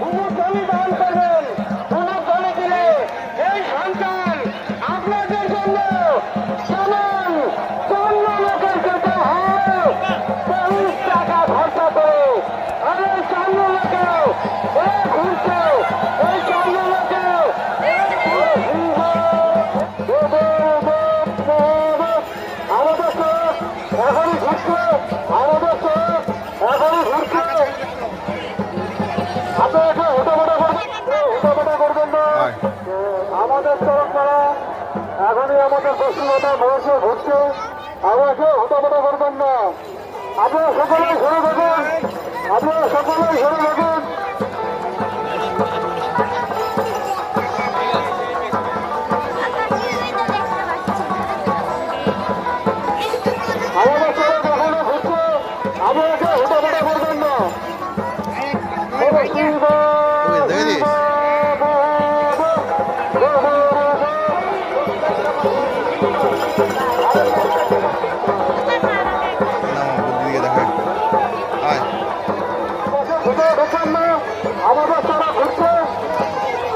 উমুক দান করে এখনই আমাদের পশ্চিমবঙ্গের বয়সে ঘুরছে আমাকে হুটোপাটা করবেন না। আপনারা সকলেই শুরু থাকুন।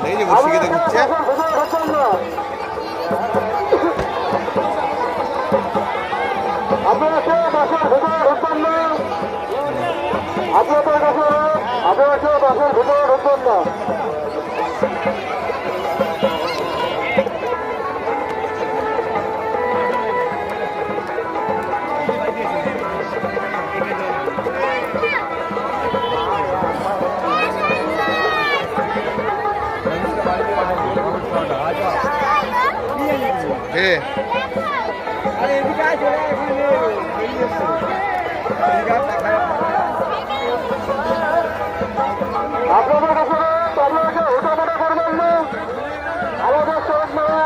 দেখেছি ঘুরছে আপনারা কেউ বাসের ভেতরে ঢুকবেন না? আপনাদের কাছে আপনারা কেউ বাসের ভেতরে ঢুকবেন না? আপনাদের কাছে আপনাকে হুটাপাটা করবেন না আমাদের সড়ক মেলা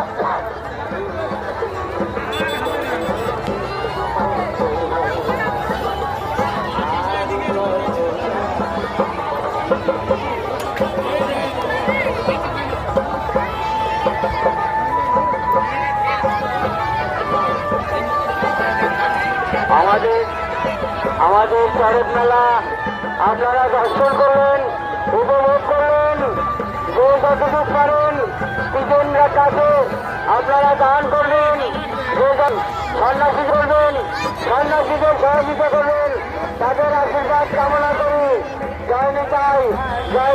আমাদের আমাদের চরক মেলা আপনারা দর্শন করলেন, উপভোগ করলেন যে যতটুকু পারেন স্টুডেন্টরা কাছে আপনারা দান করবেন যে সন্ন্যাসী করবেন সন্ন্যাসীদের সহযোগিতা করবেন তাদের আশীর্বাদ কামনা করি জয় নিতাই জয়